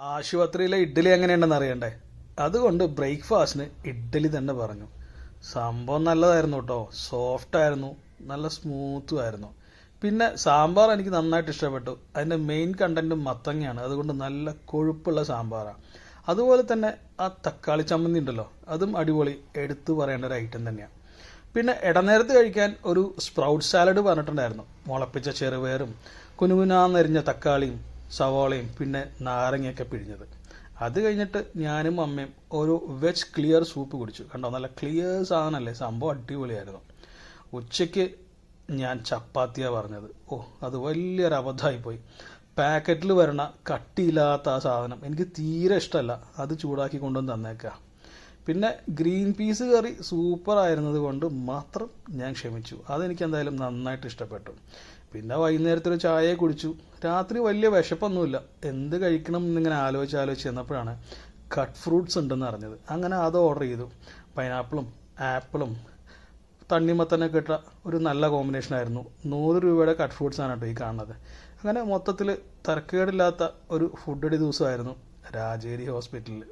ആശുപത്രിയിലെ ഇഡ്ഡലി എങ്ങനെയുണ്ടെന്ന് അറിയണ്ടേ? അതുകൊണ്ട് ബ്രേക്ക്ഫാസ്റ്റിന് ഇഡ്ഡലി തന്നെ പറഞ്ഞു. സംഭവം നല്ലതായിരുന്നു കേട്ടോ. സോഫ്റ്റ് ആയിരുന്നു. നല്ല സ്മൂത്തും ആയിരുന്നു. പിന്നെ സാമ്പാർ എനിക്ക് നന്നായിട്ട് ഇഷ്ടപ്പെട്ടു. അതിന്റെ മെയിൻ കണ്ടന്റ് മത്തങ്ങയാണ്. അതുകൊണ്ട് നല്ല കൊഴുപ്പുള്ള സാമ്പാറാണ് അതുപോലെ തന്നെ ആ തക്കാളി ചമ്മന്തി ഉണ്ടല്ലോ അതും അടിപൊളി. എടുത്തു പറയേണ്ട ഒരു ഐറ്റം തന്നെയാണ് പിന്നെ ഇടനേരത്ത് കഴിക്കാൻ ഒരു സ്പ്രൗട്ട് സാലഡ് പറഞ്ഞിട്ടുണ്ടായിരുന്നു. മുളപ്പിച്ച ചെറുപയറും കുനുകുനാന്നരിഞ്ഞ തക്കാളിയും സവോളയും പിന്നെ നാരങ്ങയൊക്കെ പിഴിഞ്ഞത്. അത് കഴിഞ്ഞിട്ട് ഞാനും അമ്മയും ഒരു വെജ് ക്ലിയർ സൂപ്പ് കുടിച്ചു. കണ്ടോ? നല്ല ക്ലിയർ സാധനമല്ലേ? സംഭവം അടിപൊളിയായിരുന്നു. ഉച്ചയ്ക്ക് ഞാൻ ചപ്പാത്തിയാണ് പറഞ്ഞത്. ഓ അത് വലിയൊരു അബദ്ധമായിപ്പോയി. പാക്കറ്റിൽ വരണ കട്ടിയില്ലാത്ത ആ സാധനം എനിക്ക് തീരെ ഇഷ്ടമല്ല. അത് ചൂടാക്കി കൊണ്ടുവന്ന് തന്നേക്കാം. പിന്നെ ഗ്രീൻ പീസ് കറി സൂപ്പർ ആയിരുന്നത് കൊണ്ട് മാത്രം ഞാൻ ക്ഷമിച്ചു. അതെനിക്ക് എന്തായാലും നന്നായിട്ട് ഇഷ്ടപ്പെട്ടു. പിന്നെ വൈകുന്നേരത്തെ ഒരു ചായ കുടിച്ചു. രാത്രി വലിയ വിശപ്പൊന്നുമില്ല. എന്ത് കഴിക്കണം എന്നിങ്ങനെ ആലോചിച്ച് ആലോചിച്ച് ചെന്നപ്പോഴാണ് കട്ട് ഫ്രൂട്ട്സ് ഉണ്ടെന്ന് അറിഞ്ഞത്. അങ്ങനെ അത് ഓർഡർ ചെയ്തു. പൈനാപ്പിളും ആപ്പിളും തണ്ണിമത്തനൊക്കെ ഇട്ട ഒരു നല്ല കോമ്പിനേഷൻ ആയിരുന്നു. നൂറ് രൂപയുടെ കട്ട് ഫ്രൂട്ട്സ് ആണ് കേട്ടോ ഈ കാണുന്നത്. അങ്ങനെ മൊത്തത്തിൽ തരക്കേടില്ലാത്ത ഒരു ഫുഡ് അടി ദിവസമായിരുന്നു. രാജേരി ഹോസ്പിറ്റലിൽ